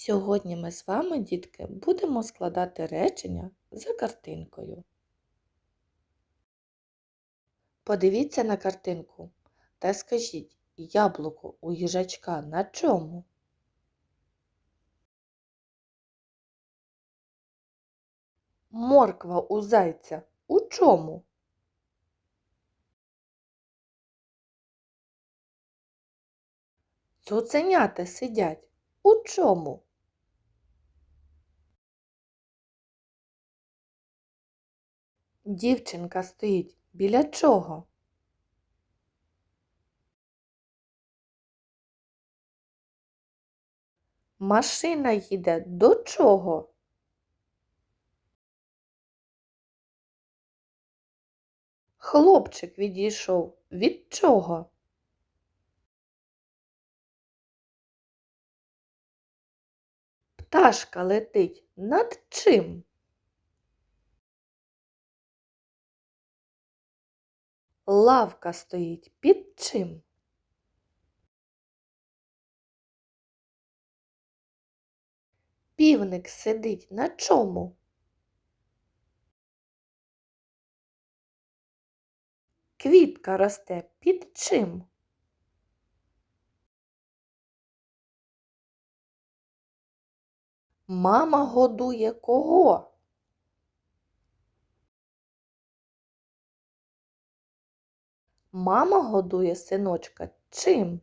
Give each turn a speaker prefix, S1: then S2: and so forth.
S1: Сьогодні ми з вами, дітки, будемо складати речення за картинкою. Подивіться на картинку та скажіть, яблуко у їжачка на чому? Морква у зайця у чому? Цуценята сидять у чому? Дівчинка стоїть біля чого? Машина їде до чого? Хлопчик відійшов від чого? Пташка летить над чим? Лавка стоїть під чим? Півник сидить на чому? Квітка росте під чим? Мама годує кого? Мама годує синочка чим?